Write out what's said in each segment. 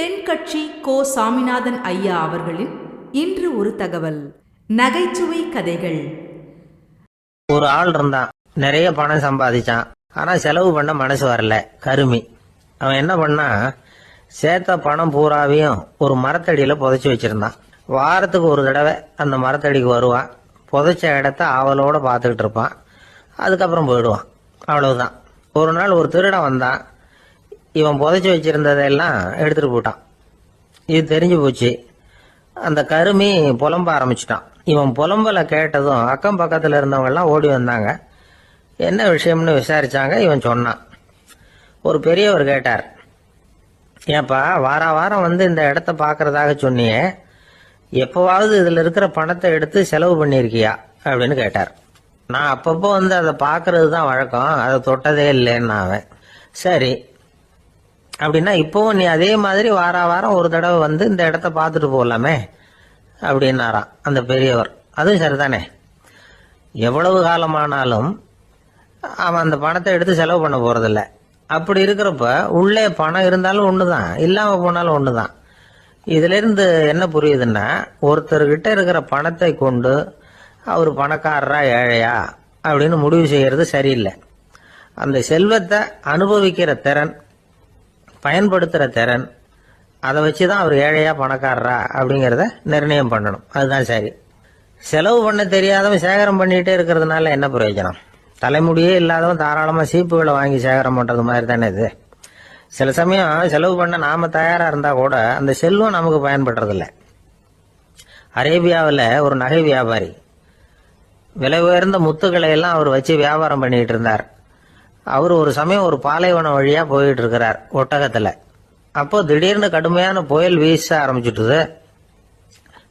தென்கட்சி கோ சாமிநாதன் ஐயா அவர்களின் இன்று ஒரு தகவல். நகைச்சுவை கதைகள். ஒரு ஆள் இருந்தான். நிறைய பணம் சம்பாதிச்சான். ஆனா செலவு பண்ண மனசு வரல. கருமி. அவன் என்ன பண்ணா சேர்த்த பணம் பூராவையும் ஒரு மரத்தடியில புதைச்சி வச்சிருந்தான். வாரத்துக்கு ஒரு தடவை அந்த மரத்தடிக்கு வருவான். புதைச்ச இடத்த ஆவலோட பார்த்துக்கிட்டு இருப்பான். அதுக்கப்புறம் போயிடுவான். அவ்வளவுதான். ஒரு நாள் ஒரு திருடன் வந்தான். இவன் புதைச்சி வச்சிருந்ததெல்லாம் எடுத்துட்டு போட்டான் இது தெரிஞ்சு போச்சு. அந்த கருமி புலம்ப ஆரம்பிச்சிட்டான். இவன் புலம்பலை கேட்டதும் அக்கம் பக்கத்தில் இருந்தவங்கெல்லாம் ஓடி வந்தாங்க. என்ன விஷயம்னு விசாரிச்சாங்க இவன் சொன்னான். ஒரு பெரியவர் கேட்டார் ஏப்பா வார வாரம் வந்து இந்த இடத்த பார்க்கறதாக சொன்னியே. எப்போவாவது இதில் இருக்கிற பணத்தை எடுத்து செலவு பண்ணியிருக்கியா? அப்படின்னு கேட்டார். நான் அப்பப்போ வந்து அதை பார்க்கறது தான் வழக்கம். அதை தொட்டதே இல்லைன்னு அவன் சரி அப்படின்னா இப்போவும் நீ அதே மாதிரி வார வாரம் ஒரு தடவை வந்து இந்த இடத்த பார்த்துட்டு போகலாமே அப்படின்னாராம் அந்த பெரியவர். அதுவும் சரிதானே? எவ்வளவு காலமானாலும் அவன் அந்த பணத்தை எடுத்து செலவு பண்ண போகிறதில்ல அப்படி இருக்கிறப்ப உள்ளே பணம் இருந்தாலும் ஒன்று தான் இல்லாமல் போனாலும் ஒன்று தான் இதுலேருந்து என்ன புரியுதுன்னா ஒருத்தர்கிட்ட இருக்கிற பணத்தை கொண்டு அவர் பணக்காரரா ஏழையா அப்படின்னு முடிவு செய்கிறது சரியில்லை. அந்த செல்வத்தை அனுபவிக்கிற திறன் பயன்படுத்துகிற திறன் அதை வச்சு தான் அவர் ஏழையா பணக்காரரா அப்படிங்கிறத நிர்ணயம் பண்ணணும். அதுதான் சரி. செலவு பண்ண தெரியாதவன் சேகரம் பண்ணிகிட்டே இருக்கிறதுனால என்ன பிரயோஜனம்? தலைமுடியே இல்லாதவன் தாராளமாக சீப்புகளை வாங்கி சேகரம் பண்ணுறது மாதிரி தானே இது? சில சமயம் செலவு பண்ண நாம் தயாராக இருந்தால் கூட அந்த செல்வம் நமக்கு பயன்படுறதில்ல. அரேபியாவில் ஒரு நகை வியாபாரி விலை உயர்ந்த முத்துக்களை எல்லாம் அவர் வச்சு வியாபாரம் பண்ணிகிட்டு இருந்தார். அவர் ஒரு சமயம் ஒரு பாலைவனம் வழியா போயிட்டு இருக்கிறார் ஒட்டகத்துல. அப்போ திடீர்னு கடுமையான புயல் வீச ஆரம்பிச்சுட்டுது.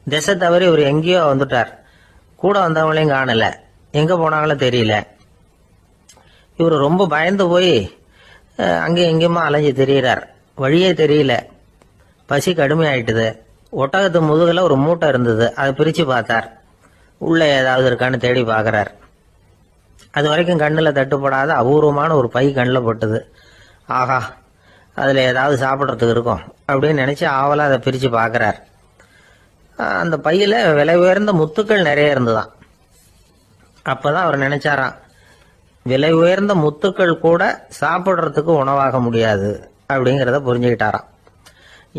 திசை தவறி இவர் எங்கேயோ வந்துட்டார். கூட வந்தவங்களையும் காணல. எங்க போனாங்களோ தெரியல. இவர் ரொம்ப பயந்து போய் அங்கேயும் எங்கேயுமா அலைஞ்சு தெரிகிறார் வழியே தெரியல. பசி கடுமையாயிட்டுது. ஒட்டகத்து முதுகில் ஒரு மூட்டை இருந்தது. அதை பிரித்து பார்த்தார். உள்ளே ஏதாவது இருக்கான்னு தேடி பார்க்குறார். அது வரைக்கும் கண்ணில் தட்டுப்படாத அபூர்வமான ஒரு பை கண்ணில் பட்டுது. ஆஹா அதில் ஏதாவது சாப்பிட்றதுக்கு இருக்கும். அப்படின்னு நினச்சி ஆவலாக அதை பிரித்து பார்க்குறார் அந்த பையில் விலை உயர்ந்த முத்துக்கள் நிறைய இருந்துதான் அப்போ தான் அவர் நினச்சாராம் விலை உயர்ந்த முத்துக்கள் கூட சாப்பிட்றதுக்கு உணவாக முடியாது அப்படிங்கிறத புரிஞ்சுக்கிட்டாராம்.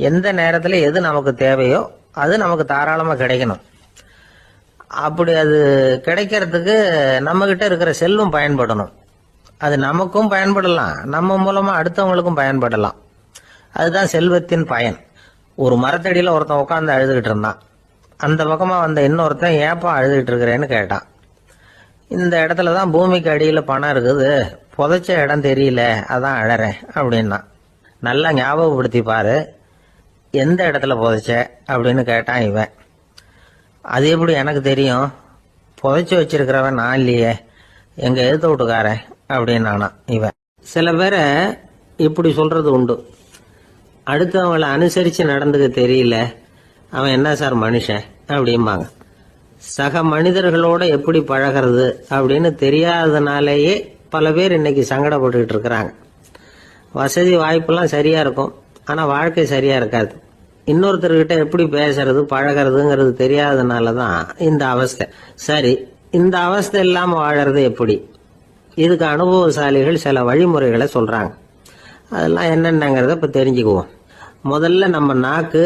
எந்த நேரத்தில் எது நமக்கு தேவையோ அது நமக்கு தாராளமாக கிடைக்கணும். அப்படி அது கிடைக்கிறதுக்கு நம்ம கிட்ட இருக்கிற செல்வம் பயன்படணும். அது நமக்கும் பயன்படலாம். நம்ம மூலமா அடுத்தவங்களுக்கும் பயன்படலாம். அதுதான் செல்வத்தின் பயன். ஒரு மரத்தடியில் ஒருத்தன் உட்காந்து அழுதுகிட்டு இருந்தான். அந்த பக்கமாக வந்த இன்னொருத்தன் ஏப்பா அழுதுகிட்டு இருக்கிறேன்னு கேட்டான். இந்த இடத்துல தான் பூமிக்கு அடியில் பணம் இருக்குது. புதைச்ச இடம் தெரியல. அதான் அழறேன் அப்படின்னா நல்லா ஞாபகப்படுத்தி பாரு. எந்த இடத்துல புதைச்ச? அப்படின்னு கேட்டான் இவன். அது எப்படி எனக்கு தெரியும்? புதைச்சி வச்சிருக்கிறவன் நான் இல்லையே. எங்க எழுத்த வீட்டுக்காரன் அப்படின்னானா இவன். சில பேரை இப்படி சொல்றது உண்டு. அடுத்தவங்களை அனுசரித்து நடந்துக்க தெரியல. அவன் என்ன சார் மனுஷன் அப்படிம்பாங்க. சக மனிதர்களோட எப்படி பழகிறது அப்படின்னு தெரியாததுனாலேயே பல பேர் இன்னைக்கு சங்கடப்பட்டுக்கிட்டு இருக்கிறாங்க. வசதி வாய்ப்பெல்லாம் சரியாக இருக்கும். ஆனால் வாழ்க்கை சரியாக இருக்காது. இன்னொருத்தர்கிட்ட எப்படி பேசுறது பழகிறதுங்கிறது தெரியாததுனால தான் இந்த அவஸ்தை. சரி இந்த அவஸ்தை இல்லாமல் வாழறது எப்படி? இதுக்கு அனுபவசாலிகள் சில வழிமுறைகளை சொல்கிறாங்க அதெல்லாம் என்னென்னங்கிறத இப்போ தெரிஞ்சுக்குவோம். முதல்ல நம்ம நாக்கு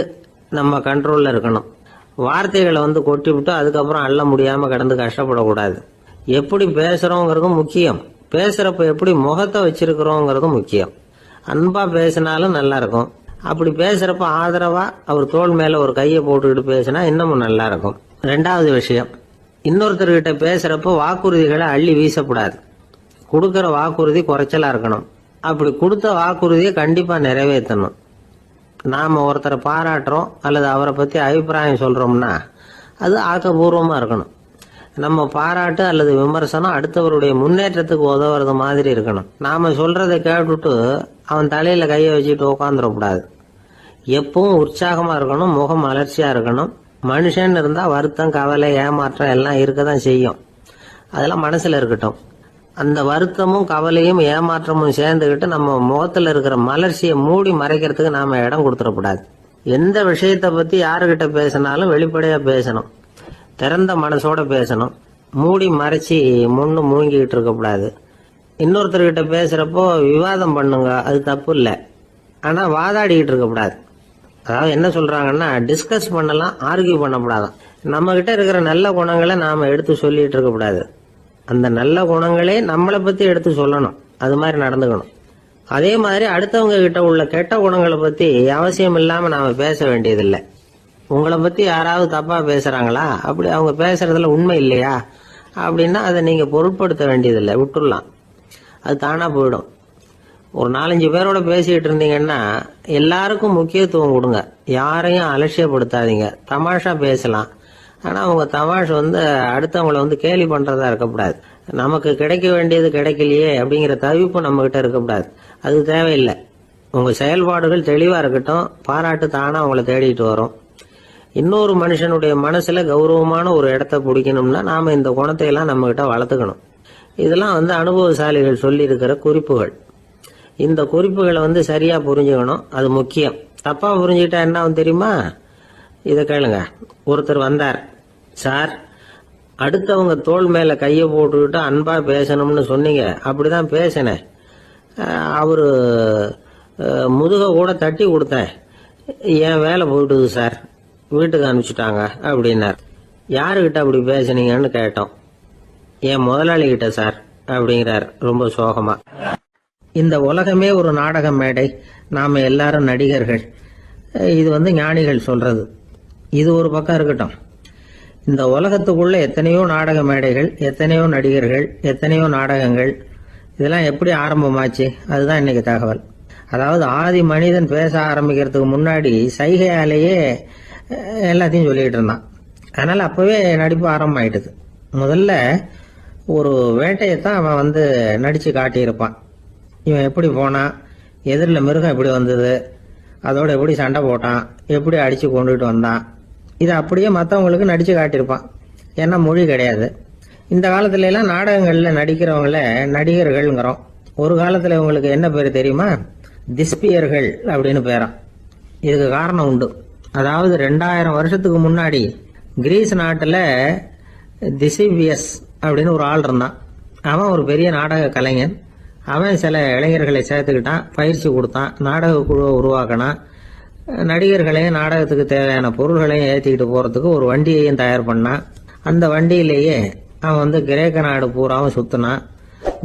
நம்ம கண்ட்ரோலில் இருக்கணும். வார்த்தைகளை வந்து கொட்டி விட்டு அதுக்கப்புறம் அள்ள முடியாமல் கிடந்து கஷ்டப்படக்கூடாது. எப்படி பேசுகிறோங்கிறதும் முக்கியம். பேசுகிறப்ப எப்படி முகத்தை வச்சிருக்கிறோங்கிறதும் முக்கியம். அன்பாக பேசினாலும் நல்லாயிருக்கும் அப்படி பேசுகிறப்ப ஆதரவாக அவர் தோல் மேலே ஒரு கையை போட்டுக்கிட்டு பேசினா இன்னமும் நல்லா இருக்கும். ரெண்டாவது விஷயம் இன்னொருத்தர்கிட்ட பேசுகிறப்ப வாக்குறுதிகளை அள்ளி வீசக்கூடாது. கொடுக்குற வாக்குறுதி குறைச்சலாக இருக்கணும். அப்படி கொடுத்த வாக்குறுதியை கண்டிப்பாக நிறைவேற்றணும். நாம் ஒருத்தரை பாராட்டுறோம் அல்லது அவரை பற்றி அபிப்பிராயம் சொல்கிறோம்னா அது ஆக்கப்பூர்வமாக இருக்கணும். நம்ம பாராட்டு அல்லது விமர்சனம் அடுத்தவருடைய முன்னேற்றத்துக்கு உதவுறது மாதிரி இருக்கணும். நாம சொல்றதை கேட்டுட்டு அவன் தலையில கையை வச்சுட்டு உட்காந்துடக்கூடாது எப்பவும் உற்சாகமா இருக்கணும் முகம் அலர்ச்சியா இருக்கணும். மனுஷன் இருந்தா வருத்தம் கவலை ஏமாற்றம் எல்லாம் இருக்க தான் செய்யும். அதெல்லாம் மனசுல இருக்கட்டும். அந்த வருத்தமும் கவலையும் ஏமாற்றமும் சேர்ந்துக்கிட்டு நம்ம முகத்துல இருக்கிற மலர்ச்சியை மூடி மறைக்கிறதுக்கு நாம இடம் கொடுத்துடக்கூடாது. எந்த விஷயத்தை பத்தி யாருக்கிட்ட பேசினாலும் வெளிப்படையா பேசணும். திறந்த மனசோட பேசணும். மூடி மறைச்சி முன்னு மூங்கிக்கிட்டு இருக்கக்கூடாது. இன்னொருத்தர்கிட்ட பேசுகிறப்போ விவாதம் பண்ணுங்க அது தப்பு இல்லை. ஆனால் வாதாடிக்கிட்டு இருக்கக்கூடாது. அதாவது என்ன சொல்கிறாங்கன்னா டிஸ்கஸ் பண்ணலாம் ஆர்கியூ பண்ணக்கூடாதான். நம்மக்கிட்ட இருக்கிற நல்ல குணங்களை நாம் எடுத்து சொல்லிகிட்டு இருக்கக்கூடாது. அந்த நல்ல குணங்களே நம்மளை பற்றி எடுத்து சொல்லணும். அது மாதிரி நடந்துக்கணும். அதே மாதிரி அடுத்தவங்க கிட்ட உள்ள கெட்ட குணங்களை பற்றி அவசியம் இல்லாமல் நாம் பேச வேண்டியதில்லை. உங்களை பத்தி யாராவது தப்பா பேசுறாங்களா? அப்படி அவங்க பேசுறதுல உண்மை இல்லையா? அப்படின்னா அதை நீங்க பொருட்படுத்த வேண்டியதில்லை விட்டுடலாம் அது தானா போயிடும். ஒரு நாலஞ்சு பேரோட பேசிக்கிட்டு இருந்தீங்கன்னா எல்லாருக்கும் முக்கியத்துவம் கொடுங்க. யாரையும் அலட்சியப்படுத்தாதீங்க. தமாஷா பேசலாம். ஆனால் அவங்க தமாஷ் வந்து அடுத்தவங்கள வந்து கேலி பண்ணுறதா இருக்கக்கூடாது. நமக்கு கிடைக்க வேண்டியது கிடைக்கலையே அப்படிங்கிற தவிப்பு நம்மக்கிட்ட இருக்கக்கூடாது. அது தேவையில்லை. உங்கள் செயல்பாடுகள் தெளிவாக இருக்கட்டும். பாராட்டு தானாக அவங்கள தேடிட்டு வரும். இன்னொரு மனுஷனுடைய மனசுல கௌரவமான ஒரு இடத்த பிடிக்கணும்னா நாம இந்த குணத்தை எல்லாம் நம்ம கிட்ட வளர்த்துக்கணும். இதெல்லாம் வந்து அனுபவசாலிகள் சொல்லி இருக்கிற குறிப்புகள். இந்த குறிப்புகளை வந்து சரியா புரிஞ்சுக்கணும். அது முக்கியம். தப்பா புரிஞ்சுக்கிட்டா என்ன ஆகும் தெரியுமா? இதை கேளுங்க. ஒருத்தர் வந்தார். சார் அடுத்தவங்க தோள் மேல கையை போட்டுக்கிட்டு அன்பா பேசணும்னு சொன்னீங்க. அப்படிதான் பேசினேன். அவரு முதுக கூட தட்டி கொடுத்தேன். என் வேலை போயிட்டுது சார். வீட்டுக்கு அனுப்பிச்சிட்டாங்க அப்படின்னார். யாருக்கிட்ட அப்படி பேசுனீங்கன்னு கேட்டோம். என் முதலாளி கிட்ட சார்? அப்படிங்கிறார் ரொம்ப சோகமா. இந்த உலகமே ஒரு நாடக மேடை. நாம எல்லாரும் நடிகர்கள். இது வந்து ஞானிகள் சொல்றது. இது ஒரு பக்கம் இருக்கட்டும். இந்த உலகத்துக்குள்ள எத்தனையோ நாடக மேடைகள் எத்தனையோ நடிகர்கள் எத்தனையோ நாடகங்கள். இதெல்லாம் எப்படி ஆரம்பமாச்சு? அதுதான் இன்னைக்கு தகவல். அதாவது ஆதி மனிதன் பேச ஆரம்பிக்கிறதுக்கு முன்னாடி சைகையாலேயே எல்லாத்தையும் சொல்லிக்கிட்டு இருந்தான். அதனால் அப்போவே நடிப்பு ஆரம்பமாயிட்டுது. முதல்ல ஒரு வேட்டையை தான் அவன் வந்து நடித்து காட்டியிருப்பான். இவன் எப்படி போனான்? எதிரில் மிருகம் எப்படி வந்தது? அதோட எப்படி சண்டை போட்டான்? எப்படி அடித்து கொண்டுகிட்டு வந்தான்? இதை அப்படியே மற்றவங்களுக்கு நடித்து காட்டியிருப்பான். ஏன்னா மொழி கிடையாது. இந்த காலத்துலலாம் நாடகங்களில் நடிக்கிறவங்கள நடிகர்கள்ங்கிறோம். ஒரு காலத்தில் இவங்களுக்கு என்ன பேர் தெரியுமா? திஸ்பியர்கள் அப்படின்னு பேரான் இதுக்கு காரணம் உண்டு. அதாவது ரெண்டாயிரம் வருஷத்துக்கு முன்னாடி கிரீஸ் நாட்டில் திசிவியஸ் அப்படின்னு ஒரு ஆள் இருந்தான். அவன் ஒரு பெரிய நாடக கலைஞன். அவன் சில இளைஞர்களை சேர்த்துக்கிட்டான் பயிற்சி கொடுத்தான் நாடக குழுவை உருவாக்கினான். நடிகர்களையும் நாடகத்துக்கு தேவையான பொருள்களையும் ஏற்றிக்கிட்டு போகிறதுக்கு ஒரு வண்டியையும் தயார் பண்ணான். அந்த வண்டியிலேயே அவன் வந்து கிரேக்க நாடு பூராவும் சுற்றினான்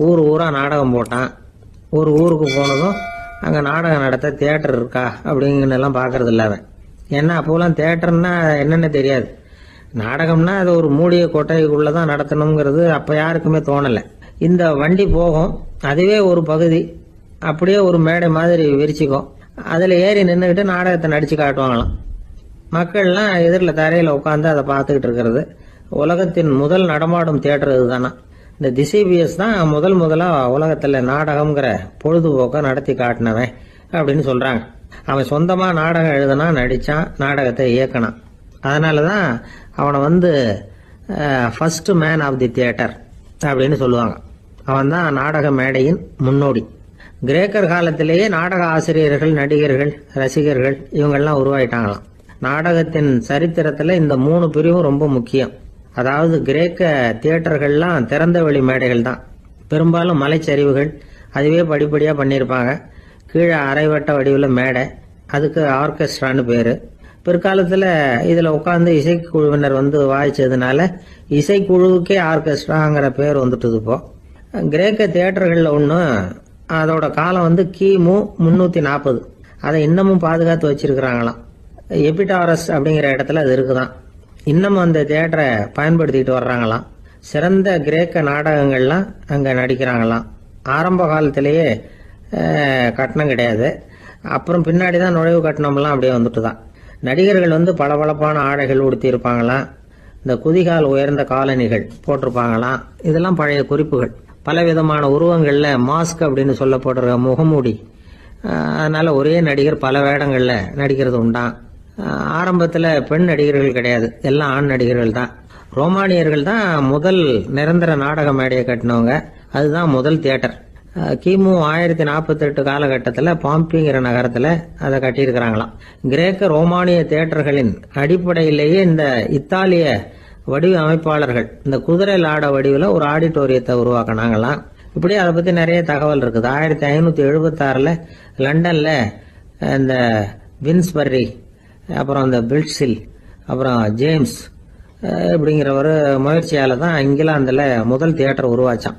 ஊர் ஊராக நாடகம் போட்டான். ஒரு ஊருக்கு போனதும் அங்கே நாடகம் நடத்த தியேட்டர் இருக்கா அப்படிங்கன்னு எல்லாம் பார்க்கறது அவன். ஏன்னா அப்போலாம் தேட்டர்னா என்னென்ன தெரியாது. நாடகம்னா அது ஒரு மூடிய கொட்டைக்குள்ளே தான் நடத்தணுங்கிறது அப்போ யாருக்குமே தோணலை. இந்த வண்டி போகும் அதுவே ஒரு பகுதி அப்படியே ஒரு மேடை மாதிரி விரிச்சிக்கும். அதில் ஏறி நின்றுக்கிட்டு நாடகத்தை நடித்து காட்டுவாங்களாம். மக்கள்லாம் எதிரில் தரையில் உட்காந்து அதை பார்த்துக்கிட்டு இருக்கிறது. உலகத்தின் முதல் நடமாடும் தேட்டர் இதுதானா? இந்த திசைபிஎஸ் தான் முதல் முதலாக உலகத்தில் நாடகம்ங்கிற பொழுதுபோக்கை நடத்தி காட்டினவன் அப்படின்னு சொல்கிறாங்க அவன் சொந்தமாக நாடகம் எழுதுனா நடித்தான் நாடகத்தை இயக்கினான். அதனால தான் அவனை வந்து first man of the theatre அப்படின்னு சொல்லுவாங்க. அவன் தான் நாடக மேடையின் முன்னோடி. கிரேக்கர் காலத்திலேயே நாடக ஆசிரியர்கள் நடிகர்கள் ரசிகர்கள் இவங்கெல்லாம் உருவாயிட்டாங்களாம். நாடகத்தின் சரித்திரத்தில் இந்த மூணு பிரிவும் ரொம்ப முக்கியம். அதாவது கிரேக்க தியேட்டர்கள்லாம் திறந்த வெளி மேடைகள் தான் பெரும்பாலும் மலைச்சரிவுகள் அதுவே படிப்படியாக பண்ணியிருப்பாங்க. கீழே அரைவட்ட வடிவில் மேடை. அதுக்கு ஆர்கெஸ்ட்ரான்னு பேர். பிற்காலத்தில் இதில் உட்காந்து இசைக்குழுவினர் வந்து வாய்ச்சதுனால இசைக்குழுவுக்கே ஆர்கெஸ்ட்ராங்கிற பேர் வந்துட்டுது இப்போ. கிரேக்க தேட்டர்களில் ஒன்று அதோட காலம் வந்து கிமு முந்நூற்றி நாற்பது அதை இன்னமும் பாதுகாத்து வச்சிருக்கிறாங்களாம். எபிடாரஸ் அப்படிங்கிற இடத்துல அது இருக்குதான். இன்னமும் அந்த தேட்டரை பயன்படுத்திட்டு வர்றாங்களாம். சிறந்த கிரேக்க நாடகங்கள்லாம் அங்கே நடிக்கிறாங்களாம். ஆரம்ப காலத்திலேயே கட்டணம் கிடையாது. அப்புறம் பின்னாடி தான் நுழைவு கட்டணம்லாம் அப்படியே வந்துட்டு தான் நடிகர்கள் வந்து பளபளப்பான ஆடைகள் உடுத்தியிருப்பாங்களாம் இந்த குதிகால் உயர்ந்த காலணிகள் போட்டிருப்பாங்களாம் இதெல்லாம் பழைய குறிப்புகள். பலவிதமான உருவங்களில் மாஸ்க் அப்படின்னு சொல்லப்படுற முகமூடி. அதனால் ஒரே நடிகர் பல வேடங்களில் நடிக்கிறது உண்டாம் ஆரம்பத்தில் பெண் நடிகர்கள் கிடையாது. எல்லாம் ஆண் நடிகர்கள் தான். ரோமானியர்கள் தான் முதல் நிரந்தர நாடக மேடையை கட்டினவங்க. அதுதான் முதல் தியேட்டர். கிமு ஆயிரத்தி நாற்பத்தெட்டு காலகட்டத்தில் பாம்பிங்கிற நகரத்தில் அதை கட்டியிருக்கிறாங்களாம். கிரேக்க ரோமானிய தேட்டர்களின் அடிப்படையிலேயே இந்த இத்தாலிய வடிவமைப்பாளர்கள் இந்த குதிரை லாட வடிவில் ஒரு ஆடிட்டோரியத்தை உருவாக்குனாங்களாம். இப்படி அதை பற்றி நிறைய தகவல் இருக்குது. ஆயிரத்தி ஐநூற்றி எழுபத்தாறில் லண்டனில் இந்த வின்ஸ்பர்ரி அப்புறம் இந்த பில்ட்ஸில் அப்புறம் ஜேம்ஸ் அப்படிங்கிற இப்படிங்கிற ஒரு முயற்சியால் தான் இங்கிலாந்தில் முதல் தியேட்டர் உருவாச்சான்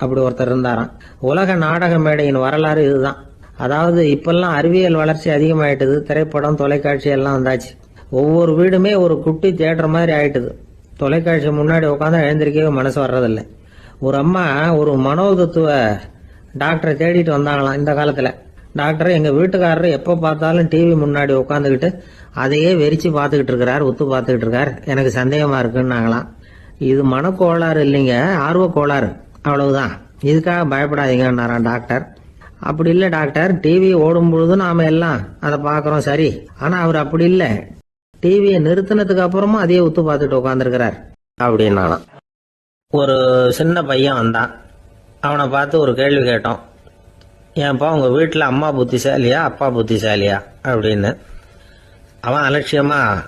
அப்படி ஒருத்தர் இருந்தாராம். உலக நாடக மேடையின் வரலாறு இதுதான். அதாவது இப்பெல்லாம் அறிவியல் வளர்ச்சி அதிகமாயிட்டது திரைப்படம் தொலைக்காட்சி எல்லாம் வந்தாச்சு. ஒவ்வொரு வீடுமே ஒரு குட்டி தேட்டர் மாதிரி ஆயிட்டுது. தொலைக்காட்சி முன்னாடி உட்காந்து எழுந்திருக்கவே மனசு வர்றதில்லை. ஒரு அம்மா ஒரு மனோதத்துவ டாக்டரை தேடிட்டு வந்தாங்களாம் இந்த காலத்தில். டாக்டர் எங்கள் வீட்டுக்காரர் எப்போ பார்த்தாலும் டிவி முன்னாடி உட்காந்துக்கிட்டு அதையே வெறிச்சு பார்த்துக்கிட்டு இருக்கிறார் ஒத்து பார்த்துக்கிட்டு இருக்கார். எனக்கு சந்தேகமாக இருக்குன்னாங்களாம். இது மனக்கோளாறு இல்லைங்க ஆர்வ கோளாறு அவ்வளவுதான். இதுக்காக பயப்படாதீங்கன்னாரான் டாக்டர். அப்படி இல்லை டாக்டர் டிவி ஓடும் பொழுது நாம எல்லாம் அதை பார்க்குறோம் சரி. ஆனால் அவர் அப்படி இல்லை. டிவியை நிறுத்தினதுக்கு அப்புறமும் அதையே உத்து பார்த்துட்டு உட்காந்துருக்கிறார் அப்படின்னாலாம் ஒரு சின்ன பையன் வந்தான். அவனை பார்த்து ஒரு கேள்வி கேட்டோம். ஏன்ப்பா உங்கள் வீட்டில் அம்மா புத்திசாலியா அப்பா புத்திசாலியா? அப்படின்னு. அவன் அலட்சியமாக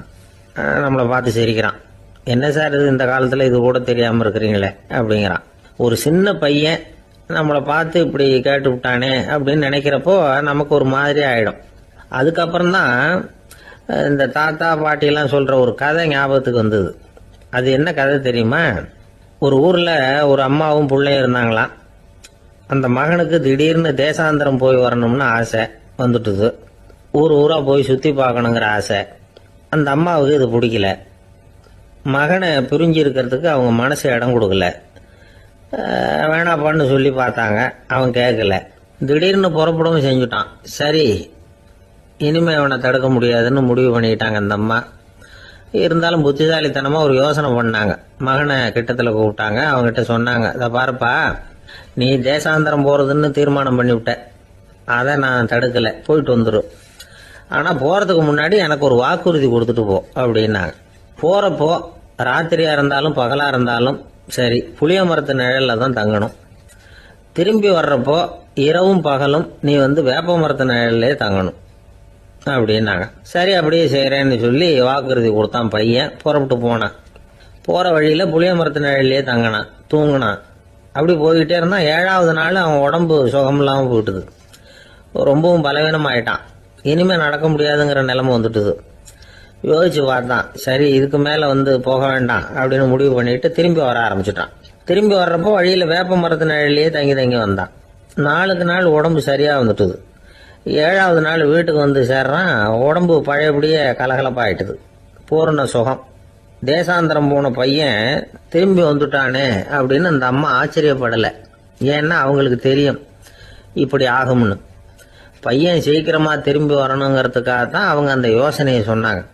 நம்மளை பார்த்து சிரிக்கிறான். என்ன சார் இது இந்த காலத்தில் இது கூட தெரியாமல் இருக்கிறீங்களே? அப்படிங்கிறான். ஒரு சின்ன பையன் நம்மளை பார்த்து இப்படி கேட்டு விட்டானே அப்படின்னு நினைக்கிறப்போ நமக்கு ஒரு மாதிரி ஆகிடும் அதுக்கப்புறம் தான் இந்த தாத்தா பாட்டியெல்லாம் சொல்கிற ஒரு கதை ஞாபகத்துக்கு வந்தது. அது என்ன கதை தெரியுமா? ஒரு ஊரில் ஒரு அம்மாவும் பிள்ளையும் இருந்தாங்களாம். அந்த மகனுக்கு திடீர்னு தேசாந்திரம் போய் வரணும்னு ஆசை வந்துட்டுது. ஊர் ஊராக போய் சுற்றி பார்க்கணுங்கிற ஆசை. அந்த அம்மாவுக்கு இது பிடிக்கல. மகனை பிரிஞ்சு இருக்கிறதுக்கு அவங்க மனசு இடம் கொடுக்கல. வேணாப்பான்னு சொல்லி பார்த்தாங்க. அவன் கேட்கல திடீர்னு புறப்படவும் செஞ்சுட்டான். சரி இனிமே அவனை தடுக்க முடியாதுன்னு முடிவு பண்ணிக்கிட்டாங்க அந்த அம்மா. இருந்தாலும் புத்திசாலித்தனமாக ஒரு யோசனை பண்ணாங்க. மகனை கிட்டத்தில் கூப்பிட்டாங்க. அவங்ககிட்ட சொன்னாங்க இதை பாருப்பா நீ தேசாந்தரம் போகிறதுன்னு தீர்மானம் பண்ணிவிட்ட. அதை நான் தடுக்கலை. போயிட்டு வந்துடும் ஆனால் போகிறதுக்கு முன்னாடி எனக்கு ஒரு வாக்குறுதி கொடுத்துட்டு போ அப்படின்னாங்க. போகிறப்போ ராத்திரியாக இருந்தாலும் பகலாக இருந்தாலும் சரி புளிய மரத்து நிழலில் தான் தங்கணும். திரும்பி வர்றப்போ இரவும் பகலும் நீ வந்து வேப்ப மரத்து நிழல்லே தங்கணும். அப்படின்னாங்க. சரி அப்படியே செய்கிறேன்னு சொல்லி வாக்குறுதி கொடுத்தான் பையன். புறப்பட்டு போனான். போகிற வழியில் புளிய மரத்து நிழல்லே தங்கினான் தூங்கினான். அப்படி போய்கிட்டே இருந்தான் ஏழாவது நாள் அவன் உடம்பு சுகம் இல்லாமல் போயிட்டுது. ரொம்பவும் பலவீனமாயிட்டான். இனிமேல் நடக்க முடியாதுங்கிற நிலைமை வந்துட்டுது. யோசிச்சு பார்த்தான் சரி இதுக்கு மேலே வந்து போக வேண்டாம் அப்படின்னு முடிவு பண்ணிட்டு திரும்பி வர ஆரம்பிச்சிட்டான். திரும்பி வர்றப்போ வழியில் வேப்ப மரத்து நிழலையே தங்கி தங்கி வந்தான். நாளுக்கு நாள் உடம்பு சரியாக வந்துட்டுது. ஏழாவது நாள் வீட்டுக்கு வந்து சேர்றான். உடம்பு பழையபடியே கலகலப்பாயிட்டுது. பூரண சுகம். தேசாந்திரம் போன பையன் திரும்பி வந்துட்டானே அப்படின்னு அந்த அம்மா ஆச்சரியப்படலை. ஏன்னா அவங்களுக்கு தெரியும் இப்படி ஆகும்னு. பையன் சீக்கிரமாக திரும்பி வரணுங்கிறதுக்காக தான் அவங்க அந்த யோசனையை சொன்னாங்க.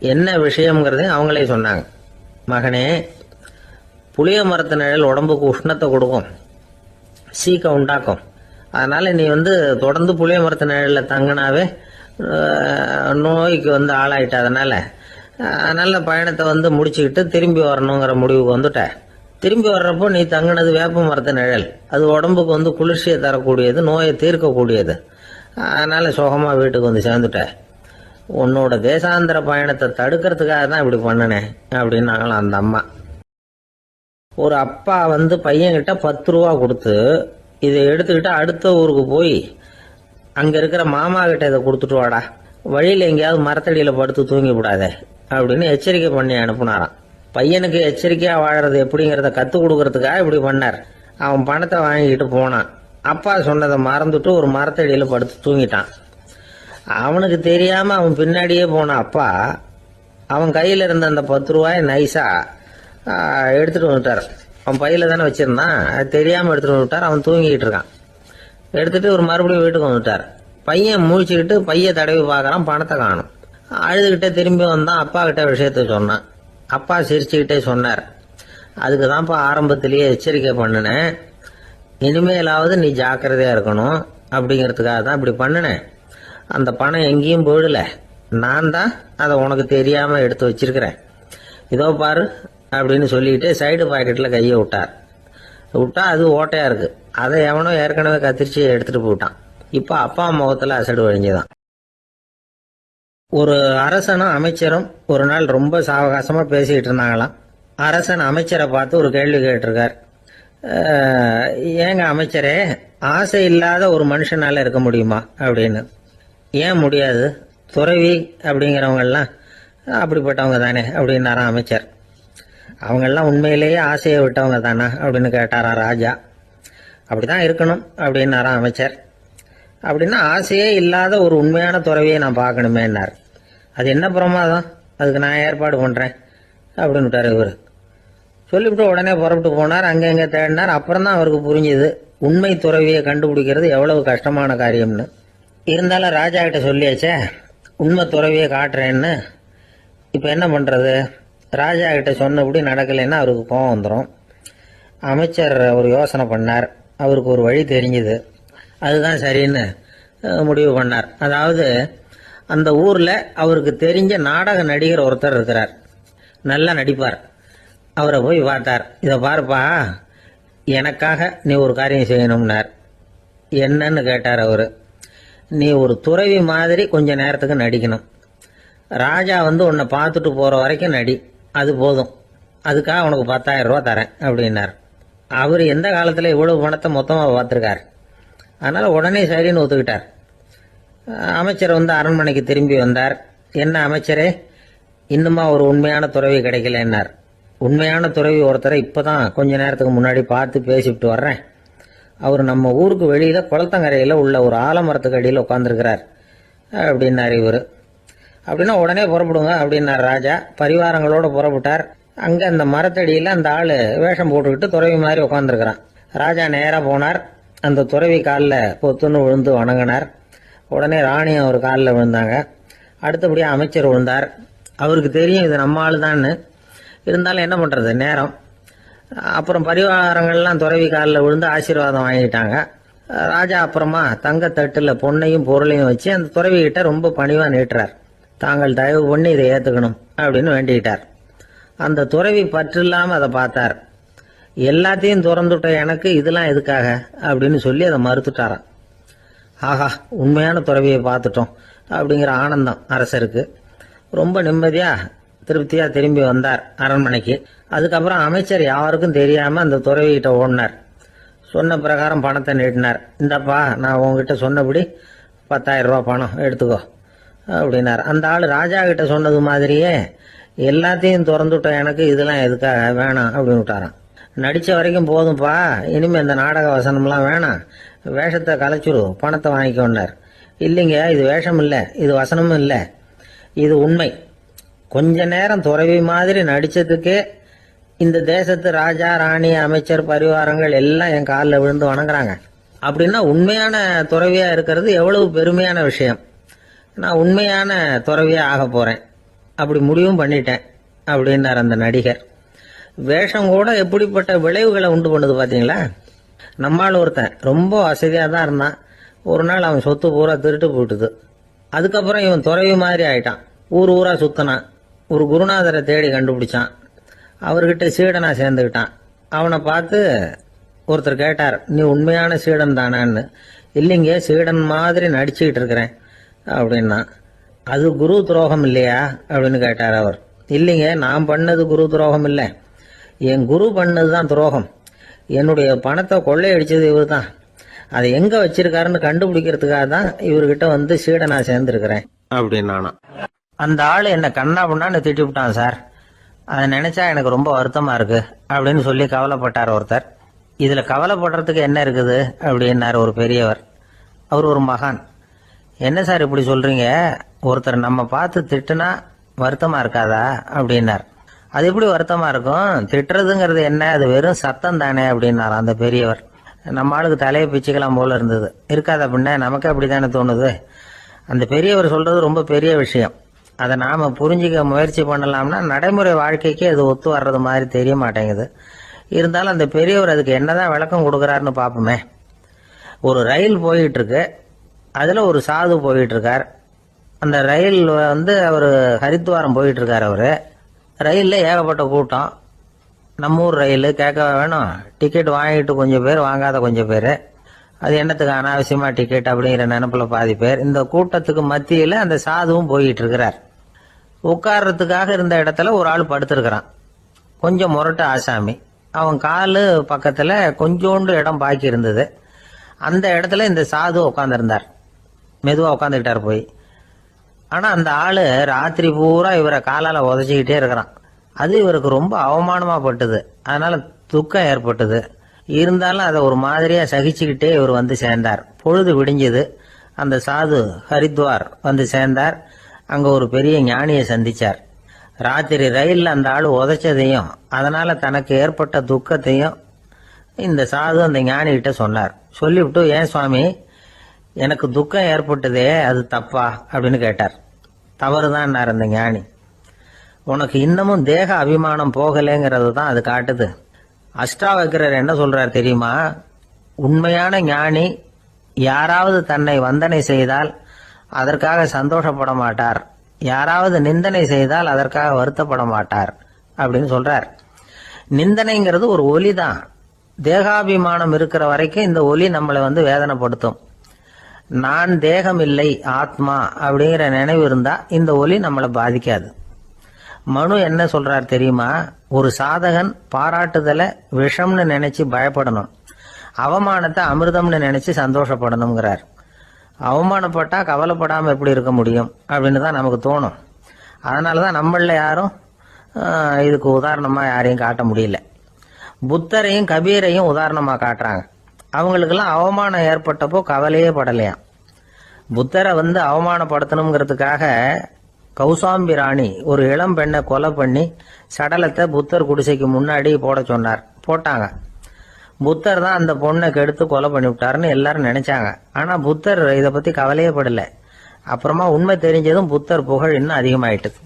என்ன விஷயங்கிறதையும் அவங்களே சொன்னாங்க. மகனே புளிய மரத்து நிழல் உடம்புக்கு உஷ்ணத்தை கொடுக்கும். சீக்கம் உண்டாக்கும். அதனால் நீ வந்து தொடர்ந்து புளிய மரத்து நிழலில் தங்கினாவே நோய்க்கு வந்து ஆளாயிட்ட. அதனால் பயணத்தை வந்து முடிச்சுக்கிட்டு திரும்பி வரணுங்கிற முடிவுக்கு வந்துட்ட. திரும்பி வர்றப்போ நீ தங்கினது வேப்ப மரத்து நிழல். அது உடம்புக்கு வந்து குளிர்ச்சியை தரக்கூடியது நோயை தீர்க்கக்கூடியது. அதனால் சோகமாக வீட்டுக்கு வந்து சேர்ந்துட்ட. உன்னோட தேசாந்திர பயணத்தை தடுக்கிறதுக்காக தான் இப்படி பண்ணினேன் அப்படின்னாங்களாம் அந்த அம்மா. ஒரு அப்பா வந்து பையன்கிட்ட பத்து ரூபா கொடுத்து இதை எடுத்துக்கிட்டு அடுத்த ஊருக்கு போய் அங்கே இருக்கிற மாமா கிட்ட இதை கொடுத்துட்டு வாடா. வழியில் எங்கேயாவது மரத்தடியில் படுத்து தூங்கி விடாதே அப்படின்னு எச்சரிக்கை பண்ணி அனுப்புனாராம். பையனுக்கு எச்சரிக்கையாக வாழறது எப்படிங்கிறத கற்றுக் கொடுக்கறதுக்காக இப்படி பண்ணார். அவன் பணத்தை வாங்கிட்டு போனான். அப்பா சொன்னதை மறந்துட்டு ஒரு மரத்தடியில் படுத்து தூங்கிட்டான். அவனுக்கு தெரியாமல் அவன் பின்னாடியே போன அப்பா அவன் கையில் இருந்த அந்த பத்து ரூபாய் நைஸாக எடுத்துகிட்டு எடுத்துட்டு வந்துட்டார். அவன் பையில் தானே வச்சுருந்தான். அது தெரியாமல் எடுத்துகிட்டு வந்துட்டார். அவன் தூங்கிக்கிட்டு இருக்கான். எடுத்துகிட்டு ஒரு மறுபடியும் வீட்டுக்கு வந்துட்டார். பையன் முழிச்சுக்கிட்டு பைய தடவி பார்க்குறான் பணத்தை காணும். அழுதுகிட்டே திரும்பி வந்தான். அப்பா கிட்ட விஷயத்த சொன்னான். அப்பா சிரிச்சுக்கிட்டே சொன்னார். அதுக்கு தான்ப்பா ஆரம்பத்திலேயே எச்சரிக்கை பண்ணினேன். இனிமேலாவது நீ ஜாக்கிரதையாக இருக்கணும். அப்படிங்கிறதுக்காக தான் இப்படி பண்ணினேன். அந்த பணம் எங்கேயும் போயிடல. நான் தான் அதை உனக்கு தெரியாமல் எடுத்து வச்சிருக்கிறேன். இதோ பாரு அப்படின்னு சொல்லிட்டு சைடு பாக்கெட்டில் கையை விட்டார். விட்டா அது ஓட்டையாக இருக்குது அதை எவனோ ஏற்கனவே கத்திரிச்சு எடுத்துகிட்டு போயிட்டான். இப்போ அப்பா முகத்தில் அசடு வழிஞ்சுதான் ஒரு அரசனும் அமைச்சரும் ஒரு நாள் ரொம்ப சாவகாசமாக பேசிக்கிட்டு இருந்தாங்களாம். அரசன் அமைச்சரை பார்த்து ஒரு கேள்வி கேட்டிருக்கார். ஏங்க அமைச்சரே ஆசை இல்லாத ஒரு மனுஷனால் இருக்க முடியுமா? அப்படின்னு. ஏன் முடியாது? துறவி அப்படிங்கிறவங்கெல்லாம் அப்படிப்பட்டவங்க தானே அப்படின்னாராம் அமைச்சர். அவங்கெல்லாம் உண்மையிலேயே ஆசையை விட்டவங்க தானா அப்படின்னு கேட்டாரா ராஜா. அப்படிதான் இருக்கணும் அப்படின்னாராம் அமைச்சர். அப்படின்னா ஆசையே இல்லாத ஒரு உண்மையான துறவியை நான் பார்க்கணுமேன்னார். அது என்ன பிரமாதம்? அதுக்கு நான் ஏற்பாடு பண்ணுறேன் அப்படின்னுட்டார் இவர். சொல்லிவிட்டு உடனே புறப்பட்டு போனார். அங்கே இங்கே தேடினார். அப்புறம் தான் அவருக்கு புரிஞ்சுது உண்மை துறவியை கண்டுபிடிக்கிறது எவ்வளவு கஷ்டமான காரியம்னு. இருந்தாலும் ராஜா கிட்ட சொல்லியாச்சே உண்மை துறவியை காட்டுறேன்னு. இப்போ என்ன பண்ணுறது ராஜா கிட்ட சொன்னபடி நடக்கலைன்னா அவருக்கு கோவம் வந்துடும் அமைச்சர் ஒரு யோசனை பண்ணார். அவருக்கு ஒரு வழி தெரிஞ்சுது. அதுதான் சரின்னு முடிவு பண்ணார். அதாவது அந்த ஊரில் அவருக்கு தெரிஞ்ச நாடக நடிகர் ஒருத்தர் இருக்கிறார். நல்லா நடிப்பார். அவரை போய் பார்த்தார். இதை பாருப்பா எனக்காக நீ ஒரு காரியம் செய்யணும்னார். என்னன்னு கேட்டார் அவர். நீ ஒரு துறவி மாதிரி கொஞ்ச நேரத்துக்கு நடிக்கணும். ராஜா வந்து உன்னை பார்த்துட்டு போகிற வரைக்கும் நடி. அது போதும். அதுக்காக உனக்கு பத்தாயிரம் ரூபா தரேன் அப்படின்னார். அவர் எந்த காலத்தில் இவ்வளவு பணத்தை மொத்தமாக பார்த்துருக்காரு? அதனால் உடனே சரின்னு ஒத்துக்கிட்டார். அமைச்சர் வந்து அரண்மனைக்கு திரும்பி வந்தார். என்ன அமைச்சரே? இன்னுமா ஒரு உண்மையான துறவி கிடைக்கலன்னார். உண்மையான துறவி ஒருத்தரை இப்போ தான் கொஞ்ச நேரத்துக்கு முன்னாடி பார்த்து பேசிவிட்டு வர்றேன். அவர் நம்ம ஊருக்கு வெளியில் குளத்தங்கரையில் உள்ள ஒரு ஆலமரத்துக்கு அடியில் உட்காந்துருக்கிறார் அப்படின்னார் இவர். அப்படின்னா உடனே புறப்படுங்க அப்படின்னார் ராஜா. பரிவாரங்களோட புறப்பட்டார். அங்கே அந்த மரத்தடியில் அந்த ஆள் வேஷம் போட்டுக்கிட்டு துறவி மாதிரி உட்காந்துருக்கிறான் ராஜா நேராக போனார். அந்த துறவி காலில் பொத்துன்னு விழுந்து வணங்கினார். உடனே ராணி அவர் காலில் விழுந்தாங்க. அடுத்தபடியாக அமைச்சர் விழுந்தார். அவருக்கு தெரியும் இது நம்ம ஆள் இருந்தாலும் என்ன பண்ணுறது நேரம். அப்புறம் பரிவாரங்கள்லாம் துறவி காலில் விழுந்து ஆசீர்வாதம் வாங்கிட்டாங்க. ராஜா அப்புறமா தங்கத்தட்டில் பொண்ணையும் பொருளையும் வச்சு அந்த துறவிகிட்ட ரொம்ப பணிவாக நீட்டுறார். தாங்கள் தயவு பண்ணி இதை ஏற்றுக்கணும் அப்படின்னு வேண்டிக்கிட்டார். அந்த துறவி பற்று இல்லாமல் அதை பார்த்தார். எல்லாத்தையும் திறந்துட்ட எனக்கு இதெல்லாம் எதுக்காக அப்படின்னு சொல்லி அதை மறுத்துட்டாராம். ஆஹா உண்மையான துறவியை பார்த்துட்டோம் அப்படிங்கிற ஆனந்தம் அரசருக்கு. ரொம்ப நிம்மதியாக திருப்தியாக திரும்பி வந்தார் அரண்மனைக்கு. அதுக்கப்புறம் அமைச்சர் யாருக்கும் தெரியாமல் அந்த துறவிகிட்ட ஓடினார். சொன்ன பிரகாரம் பணத்தை நீட்டினார். இந்தப்பா நான் உங்ககிட்ட சொன்னபடி பத்தாயிரம் ரூபா பணம் எடுத்துக்கோ அப்படின்னார். அந்த ஆள் ராஜா கிட்ட சொன்னது மாதிரியே எல்லாத்தையும் திறந்துட்டோம் எனக்கு இதெல்லாம் எதுக்காக வேணாம் அப்படின்னு விட்டாராம். நடித்த வரைக்கும் போதும்ப்பா இனிமேல் இந்த நாடக வசனம்லாம் வேணாம். வேஷத்தை கலைச்சிரு பணத்தை வாங்கிக்கோன்னார். இல்லைங்க இது வேஷம் இல்லை இது வசனமும் இல்லை இது உண்மை. கொஞ்ச நேரம் துறவி மாதிரி நடித்ததுக்கே இந்த தேசத்து ராஜா ராணி அமைச்சர் பரிவாரங்கள் எல்லாம் என் காலில் விழுந்து வணங்குறாங்க. அப்படின்னா உண்மையான துறவியா இருக்கிறது எவ்வளவு பெருமையான விஷயம். நான் உண்மையான துறவியா ஆக போறேன். அப்படி முடிவும் பண்ணிட்டேன் அப்படின்னார் அந்த நடிகர். வேஷம் கூட எப்படிப்பட்ட விளைவுகளை உண்டு பண்ணுது பாத்தீங்களா? நம்மால் ஒருத்தன் ரொம்ப வசதியாக தான் இருந்தான். ஒரு நாள் அவன் சொத்து பூரா திருட்டு போட்டுது அதுக்கப்புறம் இவன் துறவி மாதிரி ஆயிட்டான். ஊர் ஊரா சுத்தினான். ஒரு குருநாதரை தேடி கண்டுபிடிச்சான். அவர்கிட்ட சீடனா சேர்ந்துக்கிட்டான் அவனை பார்த்து ஒருத்தர் கேட்டார் நீ உண்மையான சீடன் தானான்னு. இல்லைங்க சீடன் மாதிரி நடிச்சுக்கிட்டு இருக்கிறேன் அப்படின்னா. அது குரு துரோகம் இல்லையா? அப்படின்னு கேட்டார் அவர். இல்லைங்க நான் பண்ணது குரு துரோகம் இல்லை. என் குரு பண்ணது தான் துரோகம். என்னுடைய பணத்தை கொள்ளையடிச்சது இவர் தான். அதை எங்கே வச்சிருக்காருன்னு கண்டுபிடிக்கிறதுக்காக தான் இவர்கிட்ட வந்து சீடனா சேர்ந்துருக்கிறேன் அப்படின்னானா அந்த ஆள் என்ன கண்ணா பண்ணான்னு திட்டி விட்டான் சார். அதை நினைச்சா எனக்கு ரொம்ப வருத்தமா இருக்கு அப்படின்னு சொல்லி கவலைப்பட்டார் ஒருத்தர். இதுல கவலைப்படுறதுக்கு என்ன இருக்குது அப்படின்னார் ஒரு பெரியவர். அவர் ஒரு மகான். என்ன சார் இப்படி சொல்றீங்க? ஒருத்தர் நம்ம பார்த்து திட்டுனா வருத்தமா இருக்காதா? அப்படின்னார். அது எப்படி வருத்தமா இருக்கும்? திட்டுறதுங்கிறது என்ன? அது வெறும் சத்தம் தானே அப்படின்னார் அந்த பெரியவர். நம்ம ஆளுக்கு தலையை பிச்சுக்கலாம் போல இருந்தது. இருக்காத அப்படின்னா நமக்கு அப்படி தானே தோணுது? அந்த பெரியவர் சொல்றது ரொம்ப பெரிய விஷயம். அதை நாம் புரிஞ்சிக்க முயற்சி பண்ணலாம்னா நடைமுறை வாழ்க்கைக்கு அது ஒத்து வர்றது மாதிரி தெரிய மாட்டேங்குது. இருந்தாலும் அந்த பெரியவர் அதுக்கு என்னதான் விளக்கம் கொடுக்குறாருன்னு பார்ப்போமே. ஒரு ரயில் போயிட்டு இருக்கு ஒரு சாது போயிட்டுருக்கார். அந்த ரயில் வந்து அவர் ஹரித்வாரம் போயிட்டுருக்கார் அவர். அவரு ஏகப்பட்ட கூட்டம். நம்ம ஊர் ரயில் கேட்க வேணும்? டிக்கெட் வாங்கிட்டு கொஞ்சம் பேர் வாங்காத கொஞ்சம் பேர். அது என்னத்துக்கு அனாவசியமா டிக்கெட் அப்படிங்கிற நினைப்புல பாதி பேர். இந்த கூட்டத்துக்கு மத்தியில் அந்த சாதுவும் போயிட்டு இருக்கிறார். உட்கார்றதுக்காக இருந்த இடத்துல ஒரு ஆள் படுத்திருக்கிறான். கொஞ்சம் முரட்டு ஆசாமி. அவன் காலு பக்கத்தில் கொஞ்சோண்டு இடம் பாக்கி இருந்தது. அந்த இடத்துல இந்த சாது உட்காந்துருந்தார் மெதுவாக உட்காந்துக்கிட்டார் போய். ஆனால் அந்த ஆள் ராத்திரி பூரா இவரை காலால் உதச்சிக்கிட்டே இருக்கிறான். அது இவருக்கு ரொம்ப அவமானமாகப்பட்டது அதனால் துக்கம் ஏற்பட்டது. இருந்தாலும் அதை ஒரு மாதிரியாக சகிச்சுக்கிட்டே இவர் வந்து சேர்ந்தார். பொழுது விடிஞ்சது. அந்த சாது ஹரித்வார் வந்து சேர்ந்தார். அங்கே ஒரு பெரிய ஞானியை சந்திச்சார். ராத்திரி ரயிலில் அந்த ஆள் உதைச்சதையும் அதனால் தனக்கு ஏற்பட்ட துக்கத்தையும் இந்த சாது அந்த ஞானிகிட்ட சொன்னார். சொல்லிவிட்டு ஏன் சுவாமி எனக்கு துக்கம் ஏற்பட்டதே அது தப்பா? அப்படின்னு கேட்டார். தவறு தான் அந்த ஞானி. உனக்கு இன்னமும் தேக அபிமானம் போகலைங்கிறது தான் அது காட்டுது. அஷ்டாவக்கரர் என்ன சொல்றார் தெரியுமா? உண்மையான ஞானி யாராவது தன்னை வந்தனை செய்தால் அதற்காக சந்தோஷப்பட மாட்டார். யாராவது நிந்தனை செய்தால் அதற்காக வருத்தப்பட மாட்டார் அப்படின்னு சொல்றார். நிந்தனைங்கிறது ஒரு ஒலி தான். தேகாபிமானம் இருக்கிற வரைக்கும் இந்த ஒலி நம்மளை வந்து வேதனைப்படுத்தும். நான் தேகம் இல்லை ஆத்மா அப்படிங்கிற நினைவு இருந்தா இந்த ஒலி நம்மளை பாதிக்காது. மனு என்ன சொல்றார் தெரியுமா? ஒரு சாதகன் பாராட்டுதலை விஷம்னு நினைச்சு பயப்படணும். அவமானத்தை அமிர்தம்னு நினைச்சு சந்தோஷப்படணுங்கிறார் அவமானப்பட்டா கவலைப்படாமல் எப்படி இருக்க முடியும் அப்படின்னு தான் நமக்கு தோணும். அதனால தான் நம்மள யாரும் இதுக்கு உதாரணமாக யாரையும் காட்ட முடியல. புத்தரையும் கபீரையும் உதாரணமாக காட்டுறாங்க. அவங்களுக்கெல்லாம் அவமானம் ஏற்பட்டப்போ கவலையே படலையாம். புத்தரை வந்து அவமானப்படுத்தணுங்கிறதுக்காக கௌசாம்பிராணி ஒரு இளம் பெண்ணை கொலை பண்ணி சடலத்தை புத்தர் குடிசைக்கு முன்னாடி போட சொன்னார். போட்டாங்க. புத்தர் தான் அந்த பொண்ணை கெடுத்து கொலை பண்ணி விட்டாருன்னு எல்லாரும் நினைச்சாங்க. ஆனால் புத்தர் இதை பற்றி கவலையே படலை. அப்புறமா உண்மை தெரிஞ்சதும் புத்தர் புகழ் இன்னும் அதிகமாயிட்டது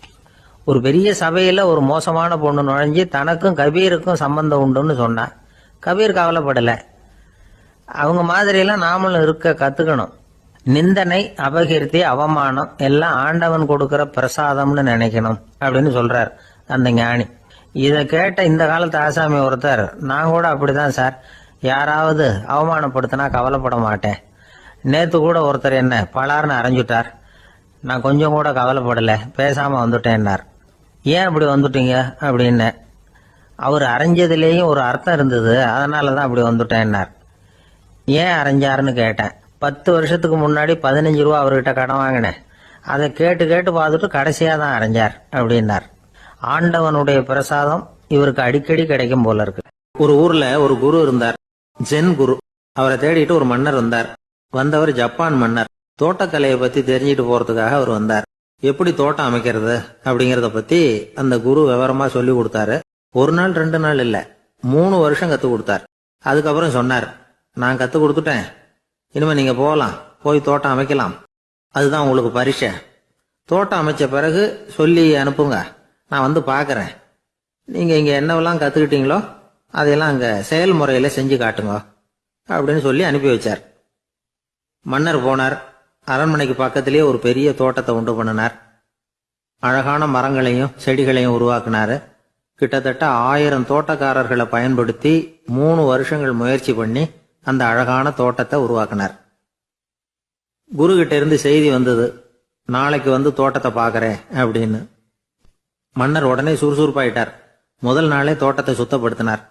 ஒரு பெரிய சபையில் ஒரு மோசமான பொண்ணு நுழைஞ்சு தனக்கும் கபீருக்கும் சம்பந்தம் உண்டுன்னு சொன்னார் கபீர் கவலைப்படலை. அவங்க மாதிரியெல்லாம் நாமளும் இருக்க கற்றுக்கணும் நிந்தனை அபகீர்த்தி அவமானம் எல்லாம் ஆண்டவன் கொடுக்கிற பிரசாதம்னு நினைக்கணும் அப்படின்னு சொல்றார் அந்த ஞானி. இதை கேட்ட இந்த காலத்து ஆசாமி ஒருத்தர் நான் கூட அப்படிதான் சார். யாராவது அவமானப்படுத்தினா கவலைப்பட மாட்டேன். நேத்து கூட ஒருத்தர் என்ன பலார்னு அரைஞ்சுட்டார். நான் கொஞ்சம் கூட கவலைப்படல. பேசாம வந்துட்டேன்னார். ஏன் அப்படி வந்துட்டீங்க? அப்படின்னு. அவர் அரைஞ்சதுலேயும் ஒரு அர்த்தம் இருந்தது. அதனால தான் அப்படி வந்துட்டேன்னார். ஏன் அரைஞ்சாருன்னு கேட்டேன். பத்து வருஷத்துக்கு முன்னாடி பதினஞ்சு ரூபா அவர்கிட்ட கடன் வாங்கினேன். அதை கேட்டு கேட்டு பார்த்துட்டு கடைசியாக தான் அரைஞ்சார் அப்படின்னார். ஆண்டவனுடைய பிரசாதம் இவருக்கு அடிக்கடி கிடைக்கும் போல இருக்கு. ஒரு ஊர்ல ஒரு குரு இருந்தார். ஜென் குரு. அவரை தேடிட்டு ஒரு மன்னர் வந்தார். வந்தவர் ஜப்பான் மன்னர். தோட்டக்கலையை பத்தி தெரிஞ்சிட்டு போறதுக்காக அவர் வந்தார். எப்படி தோட்டம் அமைக்கிறது அப்படிங்கறத பத்தி அந்த குரு விவரமா சொல்லி கொடுத்தாரு. ஒரு நாள் ரெண்டு நாள் இல்ல. மூணு வருஷம் கத்து கொடுத்தார். அதுக்கப்புறம் சொன்னார் நான் கத்து கொடுத்துட்டேன். இனிமே நீங்க போகலாம். போய் தோட்டம் அமைக்கலாம். அதுதான் உங்களுக்கு பரிசை. தோட்டம் அமைச்ச பிறகு சொல்லி அனுப்புங்க. நான் வந்து பார்க்குறேன் நீங்கள் இங்கே என்னவெல்லாம் கற்றுக்கிட்டீங்களோ அதையெல்லாம் அங்கே செயல்முறையில் செஞ்சு காட்டுங்க. அப்படின்னு சொல்லி அனுப்பி வச்சார். மன்னர் போனார். அரண்மனைக்கு பக்கத்திலேயே ஒரு பெரிய தோட்டத்தை உண்டு பண்ணினார். அழகான மரங்களையும் செடிகளையும் உருவாக்கினார். கிட்டத்தட்ட ஆயிரம் தோட்டக்காரர்களை பயன்படுத்தி மூணு வருஷங்கள் முயற்சி பண்ணி அந்த அழகான தோட்டத்தை உருவாக்கினார். குரு கிட்ட இருந்து செய்தி வந்தது நாளைக்கு வந்து தோட்டத்தை பார்க்கறேன் அப்படின்னு. மன்னர் உடனே சுறுசுறுப்பாயிட்டார். முதல் நாளே தோட்டத்தை சுத்தப்படுத்தினார்.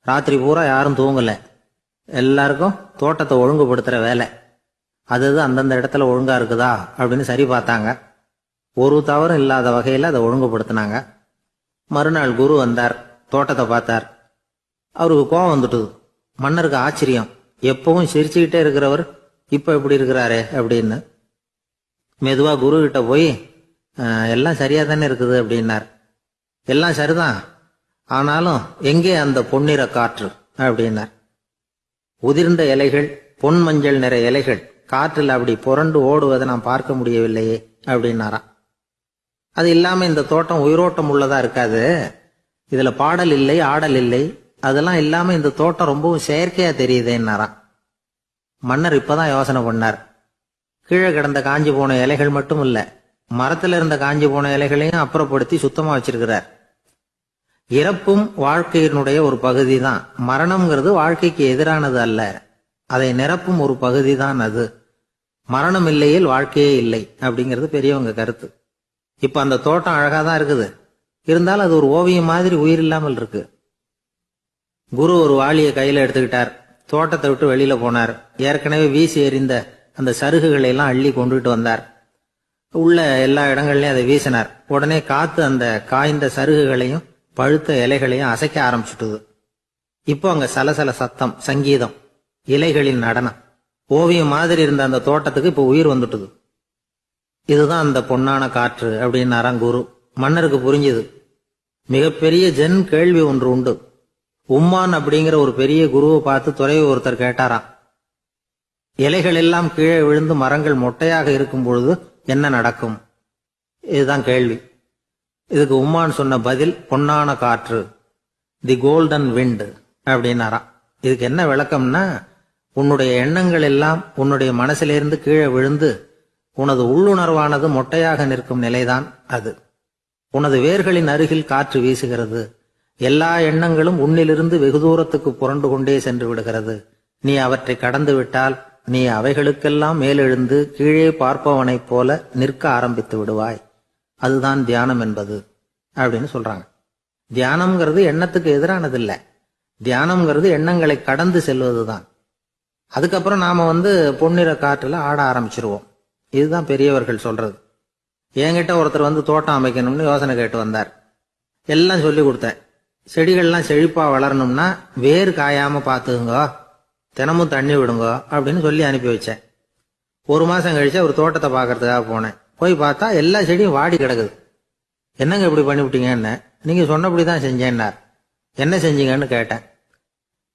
ராத்திரி பூரா யாரும் தூங்கல. எல்லாருக்கும் தோட்டத்தை ஒழுங்குபடுத்துற வேலை. அது அந்தந்த இடத்துல ஒழுங்கா இருக்குதா அப்படின்னு சரி பார்த்தாங்க. ஒரு தவறும் இல்லாத வகையில் அதை ஒழுங்குபடுத்தினாங்க. மறுநாள் குரு வந்தார் தோட்டத்தை பார்த்தார். அவருக்கு கோபம் வந்துட்டுது. மன்னருக்கு ஆச்சரியம். எப்பவும் சிரிச்சுக்கிட்டே இருக்கிறவர் இப்ப இப்படி இருக்கிறாரே அப்படின்னு. மெதுவா குரு கிட்ட போய் எல்லாம் சரியா தானே இருக்குது? அப்படின்னார். எல்லாம் சரிதான். ஆனாலும் எங்கே அந்த பொன்னிற காற்று? அப்படின்னார். உதிர்ந்த இலைகள் பொன் மஞ்சள் நிற இலைகள் காற்றில் அப்படி புரண்டு ஓடுவதை நான் பார்க்க முடியவில்லையே அப்படின்னாராம். அது இல்லாம இந்த தோட்டம் உயிரோட்டம் உள்ளதா இருக்காது. இதுல பாடல் இல்லை ஆடல் இல்லை. அதெல்லாம் இல்லாம இந்த தோட்டம் ரொம்பவும் செயற்கையா தெரியுதேன்னாராம் மன்னர் இப்பதான் யோசனை பண்ணார். கீழே கிடந்த காஞ்சி போன இலைகள் மட்டும் இல்ல மரத்துல இருந்த காஞ்சி போன இலைகளையும் அப்புறப்படுத்தி சுத்தமா வச்சிருக்கிறார். இறப்பும் வாழ்க்கையினுடைய ஒரு பகுதி தான் மரணம்ங்கிறது வாழ்க்கைக்கு எதிரானது அல்ல. அதை நிரப்பும் ஒரு பகுதி தான் அது. மரணம் இல்லையில் வாழ்க்கையே இல்லை அப்படிங்கிறது பெரியவங்க கருத்து. இப்ப அந்த தோட்டம் அழகா தான் இருக்குது. இருந்தாலும் அது ஒரு ஓவியம் மாதிரி உயிர் இல்லாமல் இருக்கு. குரு ஒரு வாளியை கையில எடுத்துக்கிட்டார். தோட்டத்தை விட்டு வெளியில போனார். ஏற்கனவே வீசி எறிந்த அந்த சருகுகளை எல்லாம் அள்ளி கொண்டுட்டு வந்தார். உள்ள எல்லா இடங்கள்லயும் அதை வீசினார். உடனே காத்து அந்த காய்ந்த சருகுகளையும் பழுத்த இலைகளையும் அசைக்க ஆரம்பிச்சுட்டுது. இப்போ அங்க சலசல சத்தம் சங்கீதம் இலைகளின் நடனம். ஓவியம் மாதிரி இருந்த அந்த தோட்டத்துக்கு இப்போ உயிர் வந்துட்டுது. இதுதான் அந்த பொன்னான காற்று அப்படின்னாராம் குரு. மன்னருக்கு புரிஞ்சுது. மிகப்பெரிய ஜென் கேள்வி ஒன்று உண்டு. உம்மான் அப்படிங்கிற ஒரு பெரிய குருவை பார்த்து துறையை ஒருத்தர் கேட்டாராம். இலைகள் எல்லாம் கீழே விழுந்து மரங்கள் மொட்டையாக இருக்கும் பொழுது என்ன நடக்கும்? இதுதான் கேள்வி. இதுக்கு உம்மான் சொன்ன பதில் பொன்னான காற்று தி கோல்டன் விண்டு அப்படின்னாராம். இதுக்கு என்ன விளக்கம்னா உன்னுடைய எண்ணங்கள் எல்லாம் உன்னுடைய மனசிலிருந்து கீழே விழுந்து உனது உள்ளுணர்வானது மொட்டையாக நிற்கும் நிலைதான் அது. உனது வேர்களின் அருகில் காற்று வீசுகிறது. எல்லா எண்ணங்களும் உன்னிலிருந்து வெகு தூரத்துக்கு புரண்டு கொண்டே சென்று விடுகிறது. நீ அவற்றை கடந்து விட்டால் நீ அவைகளுக்கெல்லாம் மேலெழுந்து கீழே பார்ப்பவனைப் போல நிற்க ஆரம்பித்து விடுவாய். அதுதான் தியானம் என்பது அப்படின்னு சொல்றாங்க. தியானம்ங்கிறது எண்ணத்துக்கு எதிரானதில்லை. தியானம்ங்கிறது எண்ணங்களை கடந்து செல்வதுதான். அதுக்கப்புறம் நாம வந்து பொன்னிற காற்றுல ஆட ஆரம்பிச்சிருவோம். இதுதான் பெரியவர்கள் சொல்றது. என்கிட்ட ஒருத்தர் வந்து தோட்டம் அமைக்கணும்னு யோசனை கேட்டு வந்தார். எல்லாம் சொல்லி கொடுத்தேன். செடிகள்லாம் செழிப்பா வளரணும்னா வேர் காயாம பாத்துக்குங்க தினமும் தண்ணி விடுங்க அப்படின்னு சொல்லி அனுப்பி வச்சேன். ஒரு மாசம் கழிச்சு ஒரு தோட்டத்தை பார்க்கறதுக்காக போனேன். போய் பார்த்தா எல்லா செடியும் வாடி கிடக்குது. என்னங்க இப்படி பண்ணிவிட்டீங்கன்னு. நீங்க சொன்னபடி தான் செஞ்சேன்னார். என்ன செஞ்சீங்கன்னு கேட்டேன்.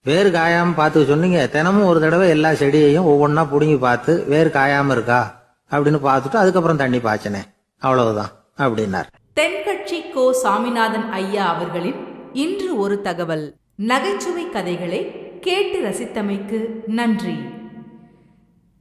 வேர் காயாம பார்த்து சொன்னீங்க. தினமும் ஒரு தடவை எல்லா செடியையும் ஒவ்வொன்றா பிடுங்கி பார்த்து வேர் காயாம இருக்கா அப்படின்னு பார்த்துட்டு அதுக்கப்புறம் தண்ணி பாய்ச்சினேன். அவ்வளவுதான். அப்படின்னார். தென்கட்சி கோ சாமிநாதன் ஐயா அவர்களின் இன்று ஒரு தகவல். நகைச்சுவை கதைகளை கேட்டு ரசித்தமைக்கு நன்றி.